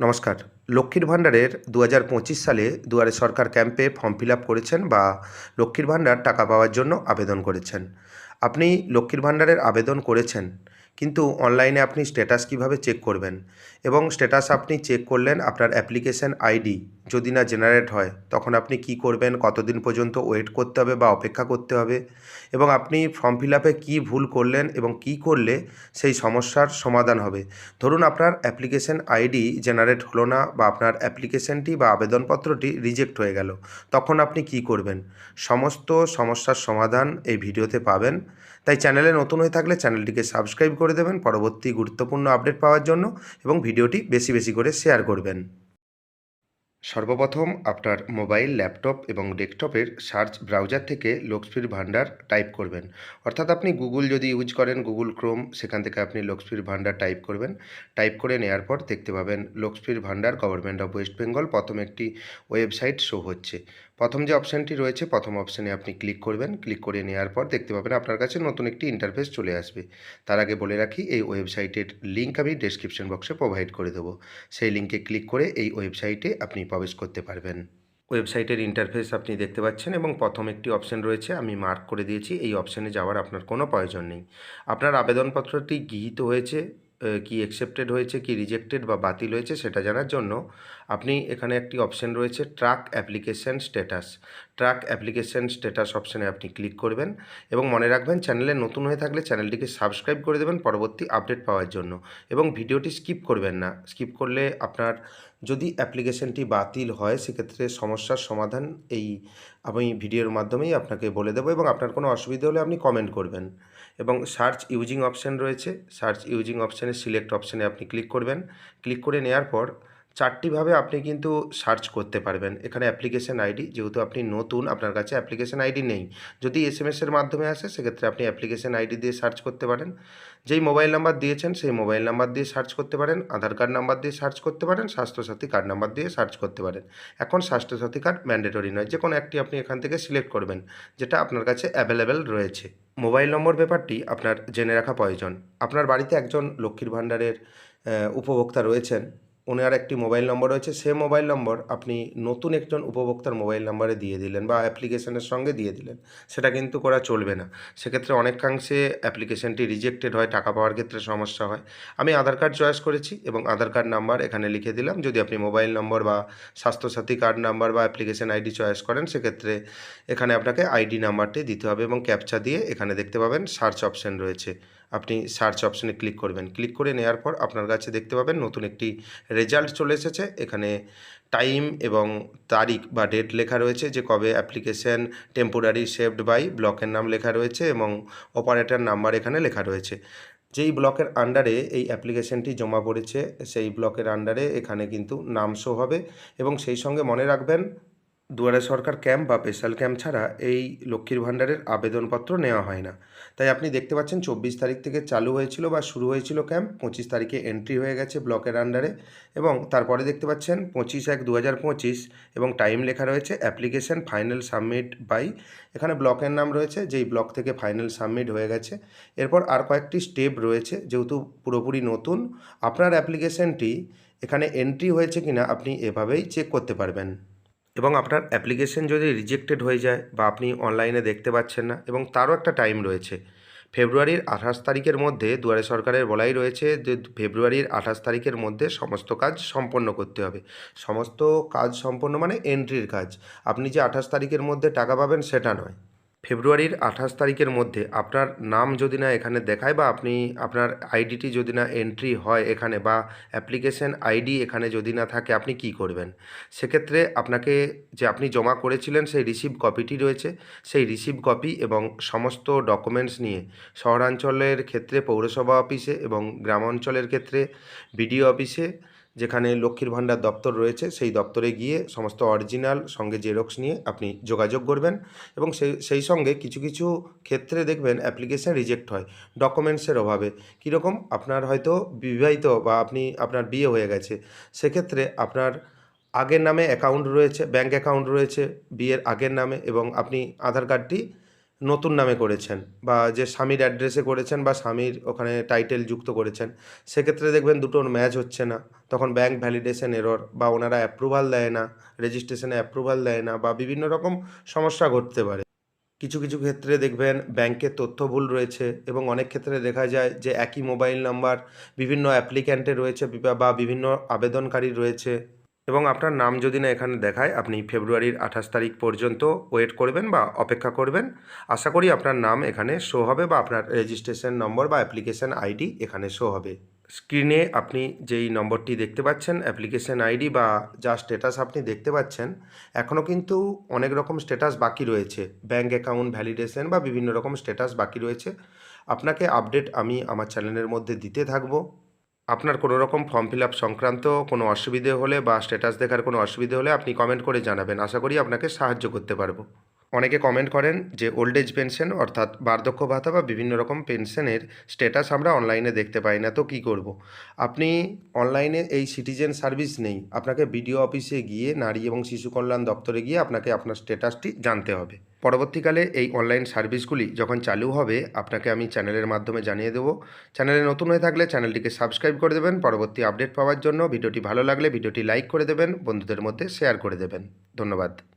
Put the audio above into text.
নমস্কার। লক্ষ্মীর ভাণ্ডারের দু হাজার পঁচিশ সালে দুয়ারে সরকার ক্যাম্পে ফর্ম ফিল করেছেন বা লক্ষ্মীর ভাণ্ডার টাকা পাওয়ার জন্য আবেদন করেছেন। আপনি লক্ষ্মীর ভাণ্ডারের আবেদন করেছেন, কিন্তু অনলাইনে আপনি স্ট্যাটাস কীভাবে চেক করবেন? এবং স্ট্যাটাস আপনি চেক করলেন আপনার অ্যাপ্লিকেশন আইডি যদি না জেনারেট হয়, তখন আপনি কি করবেন, কতদিন পর্যন্ত ওয়েট করতে হবে বা অপেক্ষা করতে হবে এবং আপনি ফর্ম ফিল আপে কী ভুল করলেন এবং কি করলে সেই সমস্যার সমাধান হবে। ধরুন আপনার অ্যাপ্লিকেশন আইডি জেনারেট হলো না বা আপনার অ্যাপ্লিকেশনটি বা আবেদনপত্রটি রিজেক্ট হয়ে গেল, তখন আপনি কি করবেন? সমস্ত সমস্যার সমাধান এই ভিডিওতে পাবেন। তাই চ্যানেলে নতুন হয়ে থাকলে চ্যানেলটিকে সাবস্ক্রাইব করে দেবেন, পরবর্তী গুরুত্বপূর্ণ আপডেট পাওয়ার জন্য এবং ভিডিওটি বেশি বেশি করে শেয়ার করবেন। সর্বপ্রথম আপনার মোবাইল, ল্যাপটপ এবং ডেস্কটপের সার্চ ব্রাউজার থেকে লক্ষ্মীর ভাণ্ডার টাইপ করবেন। অর্থাৎ আপনি গুগল যদি ইউজ করেন, গুগল ক্রোম, সেখান থেকে আপনি লক্ষ্মীর ভাণ্ডার টাইপ করবেন। টাইপ করে নেওয়ার পর দেখতে পাবেন লক্ষ্মীর ভাণ্ডার, গভর্নমেন্ট অফ ওয়েস্ট বেঙ্গল প্রথম একটি ওয়েবসাইট শো হচ্ছে। প্রথম যে অপশানটি রয়েছে, প্রথম অপশানে আপনি ক্লিক করবেন। ক্লিক করে নেওয়ার পর দেখতে পাবেন আপনার কাছে নতুন একটি ইন্টারফেস চলে আসবে। তার আগে বলে রাখি, এই ওয়েবসাইটের লিঙ্ক আমি ডেসক্রিপশন বক্সে প্রোভাইড করে দেবো। সেই লিঙ্কে ক্লিক করে এই ওয়েবসাইটে আপনি প্রবেশ করতে পারবেন। ওয়েবসাইটের ইন্টারফেস আপনি দেখতে পাচ্ছেন এবং প্রথম একটি অপশন রয়েছে, আমি মার্ক করে দিয়েছি, এই অপশানে যাওয়ার আপনার কোনো প্রয়োজন নেই। আপনার আবেদনপত্রটি গৃহীত হয়েছে কি অ্যাকসেপ্টেড হয়েছে, কি রিজেক্টেড বা বাতিল হয়েছে সেটা জানার জন্য আপনি এখানে একটি অপশান রয়েছে track application status track application status অপশানে আপনি ক্লিক করবেন এবং মনে রাখবেন চ্যানেলে নতুন হয়ে থাকলে চ্যানেলটিকে সাবস্ক্রাইব করে দেবেন পরবর্তী আপডেট পাওয়ার জন্য এবং ভিডিওটি স্কিপ করবেন না। স্কিপ করলে আপনার যদি অ্যাপ্লিকেশনটি বাতিল হয় সেক্ষেত্রে সমস্যার সমাধান এই আমি ভিডিওর মাধ্যমেই আপনাকে বলে দেবো এবং আপনার কোনো অসুবিধা হলে আপনি কমেন্ট করবেন। এবং সার্চ ইউজিং অপশান রয়েছে। সার্চ ইউজিং অপশানে সিলেক্ট অপশানে আপনি ক্লিক করবেন। ক্লিক করে নেওয়ার পর চারটিভাবে আপনি কিন্তু সার্চ করতে পারবেন। এখানে অ্যাপ্লিকেশন আইডি যেহেতু আপনি নতুন, আপনার কাছে অ্যাপ্লিকেশন আইডি নেই। যদি এস এম এসের মাধ্যমে আসে, সেক্ষেত্রে আপনি অ্যাপ্লিকেশন আইডি দিয়ে সার্চ করতে পারেন। যেই মোবাইল নাম্বার দিয়েছেন, সেই মোবাইল নাম্বার দিয়ে সার্চ করতে পারেন। আধার কার্ড নাম্বার দিয়ে সার্চ করতে পারেন। স্বাস্থ্যসাথী কার্ড নাম্বার দিয়ে সার্চ করতে পারেন। এখন স্বাস্থ্যসাথী কার্ড ম্যান্ডেটরি নয়। যে কোনো একটি আপনি এখান থেকে সিলেক্ট করবেন, যেটা আপনার কাছে অ্যাভেলেবেল রয়েছে। মোবাইল নম্বর ব্যাপারটি আপনার জেনে রাখা প্রয়োজন। আপনার বাড়িতে একজন লক্ষ্মীর ভাণ্ডারের উপভোক্তা রয়েছেন। ওনার একটি মোবাইল নম্বর রয়েছে। সে মোবাইল নম্বর আপনি নতুন একজন উপভোক্তার মোবাইল নম্বরে দিয়ে দিলেন বা অ্যাপ্লিকেশনের সঙ্গে দিয়ে দিলেন, সেটা কিন্তু করা চলবে না। সেক্ষেত্রে অনেকাংশে অ্যাপ্লিকেশনটি রিজেক্টেড হয়, টাকা পাওয়ার ক্ষেত্রে সমস্যা হয়। আমি আধার কার্ড চয়েস করেছি এবং আধার কার্ড নাম্বার এখানে লিখে দিলাম। যদি আপনি মোবাইল নম্বর বা স্বাস্থ্যসাথী কার্ড নাম্বার বা অ্যাপ্লিকেশন আইডি চয়েস করেন, সেক্ষেত্রে এখানে আপনাকে আইডি নাম্বারটি দিতে হবে এবং ক্যাপচা দিয়ে এখানে দেখতে পাবেন সার্চ অপশান রয়েছে। আপনি সার্চ অপশানে ক্লিক করবেন। ক্লিক করে নেওয়ার পর আপনার কাছে দেখতে পাবেন নতুন একটি রেজাল্ট চলে এসেছে। এখানে টাইম এবং তারিখ বা ডেট লেখা রয়েছে যে কবে অ্যাপ্লিকেশন টেম্পোরারি সেভড বাই ব্লকের নাম লেখা রয়েছে এবং অপারেটর নাম্বার এখানে লেখা রয়েছে। যেই ব্লকের আন্ডারে এই অ্যাপ্লিকেশনটি জমা পড়েছে, সেই ব্লকের আন্ডারে এখানে কিন্তু নাম শো হবে এবং সেই সঙ্গে মনে রাখবেন দুয়ারে সরকার ক্যাম্প বা স্পেশাল ক্যাম্প ছাড়া এই লক্ষ্মীর ভাণ্ডারের আবেদনপত্র নেওয়া হয় না। তাই আপনি দেখতে পাচ্ছেন চব্বিশ তারিখ থেকে চালু হয়েছিল বা শুরু হয়েছিল ক্যাম্প, পঁচিশ তারিখে এন্ট্রি হয়ে গেছে ব্লকের আন্ডারে এবং তারপরে দেখতে পাচ্ছেন পঁচিশ এক দু এবং টাইম লেখা রয়েছে অ্যাপ্লিকেশন ফাইনাল সাবমিট বাই এখানে ব্লকের নাম রয়েছে, যেই ব্লক থেকে ফাইনাল সাবমিট হয়ে গেছে। এরপর আর কয়েকটি স্টেপ রয়েছে, যেহেতু পুরোপুরি নতুন। আপনার অ্যাপ্লিকেশনটি এখানে এন্ট্রি হয়েছে কিনা আপনি এভাবেই চেক করতে পারবেন। এবং আপনার অ্যাপ্লিকেশন যদি রিজেক্টেড হয়ে যায় বা আপনি অনলাইনে দেখতে পাচ্ছেন না, এবং তারও একটা টাইম রয়েছে। ফেব্রুয়ারির আঠাশ তারিখের মধ্যে দুয়ারে সরকারের বলাই রয়েছে যে ফেব্রুয়ারির আঠাশ তারিখের মধ্যে সমস্ত কাজ সম্পন্ন করতে হবে। সমস্ত কাজ সম্পন্ন মানে এন্ট্রির কাজ। আপনি যে আঠাশ তারিখের মধ্যে টাকা পাবেন সেটা নয়। ফেব্রুয়ারির আঠাশ তারিখের মধ্যে আপনার নাম যদি না এখানে দেখায় বা আপনি আপনার আইডিটি যদি না এন্ট্রি হয় এখানে বা অ্যাপ্লিকেশন আইডি এখানে যদি না থাকে, আপনি কি করবেন? সেক্ষেত্রে আপনাকে যে আপনি জমা করেছিলেন সেই রিসিভ কপিটি রয়েছে। সেই রিসিভ কপি এবং সমস্ত ডকুমেন্টস নিয়ে শহরাঞ্চলের ক্ষেত্রে পৌরসভা অফিসে এবং গ্রাম অঞ্চলের ক্ষেত্রে বিডিও অফিসে যেখানে লক্ষ্মীর ভাণ্ডার দপ্তর রয়েছে, সেই দপ্তরে গিয়ে সমস্ত অরিজিনাল সঙ্গে জেরক্স নিয়ে আপনি যোগাযোগ করবেন এবং সেই সেই সঙ্গে কিছু কিছু ক্ষেত্রে দেখবেন অ্যাপ্লিকেশান রিজেক্ট হয়, ডকুমেন্টসের অভাবে। কীরকম? আপনার হয়তো বিবাহিত বা আপনি, আপনার বিয়ে হয়ে গেছে, সেক্ষেত্রে আপনার আগের নামে অ্যাকাউন্ট রয়েছে ব্যাঙ্ক অ্যাকাউন্ট রয়েছে, বিয়ের আগের নামে এবং আপনি আধার কার্ডটি নতুন নামে করেছেন বা যে স্বামীর অ্যাড্রেসে করেছেন বা স্বামীর ওখানে টাইটেল যুক্ত করেছেন, সেক্ষেত্রে দেখবেন দুটোর ম্যাচ হচ্ছে না। তখন ব্যাংক ভ্যালিডেশন এরর বা ওনারা অ্যাপ্রুভাল দেয় না রেজিস্ট্রেশনে অ্যাপ্রুভাল দেয় না বা বিভিন্ন রকম সমস্যা ঘটতে পারে। কিছু কিছু ক্ষেত্রে দেখবেন ব্যাংকের তথ্য ভুল রয়েছে এবং অনেক ক্ষেত্রে দেখা যায় যে একই মোবাইল নাম্বার বিভিন্ন অ্যাপ্লিক্যান্টে রয়েছে বা বিভিন্ন আবেদনকারী রয়েছে। এবং আপনার নাম যদি না এখানে দেখায়, আপনি ফেব্রুয়ারির আঠাশ তারিখ পর্যন্ত ওয়েট করবেন বা অপেক্ষা করবেন। আশা করি আপনার নাম এখানে শো হবে বা আপনার রেজিস্ট্রেশন নম্বর বা অ্যাপ্লিকেশন আইডি এখানে শো হবে। স্ক্রিনে আপনি যেই নম্বরটি দেখতে পাচ্ছেন অ্যাপ্লিকেশন আইডি বা যা স্ট্যাটাস আপনি দেখতে পাচ্ছেন এখনও কিন্তু অনেক রকম স্ট্যাটাস বাকি রয়েছে। ব্যাঙ্ক অ্যাকাউন্ট ভ্যালিডেশন বা বিভিন্ন রকম স্ট্যাটাস বাকি রয়েছে। আপনাকে আপডেট আমি আমার চ্যানেলের মধ্যে দিতে থাকব। আপনার কোনো রকম ফর্ম ফিল আপ সংক্রান্ত কোনো অসুবিধে হলে বা স্ট্যাটাস দেখার কোনো অসুবিধে হলে আপনি কমেন্ট করে জানাবেন। আশা করি আপনাকে সাহায্য করতে পারব। অনেকে কমেন্ট করেন যে ওল্ড এজ পেনশন অর্থাৎ বার্ধক্য ভাতা বা বিভিন্ন রকম পেনশনের স্ট্যাটাস আমরা অনলাইনে দেখতে পাই না, তো কী করব। আপনি অনলাইনে এই সিটিজেন সার্ভিস নেই, আপনাকে বিডিও অফিসে গিয়ে নারী এবং শিশু কল্যাণ দপ্তরে গিয়ে আপনাকে আপনার স্ট্যাটাসটি জানতে হবে। পরবর্তীকালে এই অনলাইন সার্ভিসগুলি যখন চালু হবে, আপনাকে আমি চ্যানেলের মাধ্যমে জানিয়ে দেবো। চ্যানেলে নতুন হয়ে থাকলে চ্যানেলটিকে সাবস্ক্রাইব করে দেবেন। পরবর্তী আপডেট পাওয়ার জন্য ভিডিওটি ভালো লাগলে ভিডিওটি লাইক করে দেবেন। বন্ধুদের মধ্যে শেয়ার করে দেবেন। ধন্যবাদ।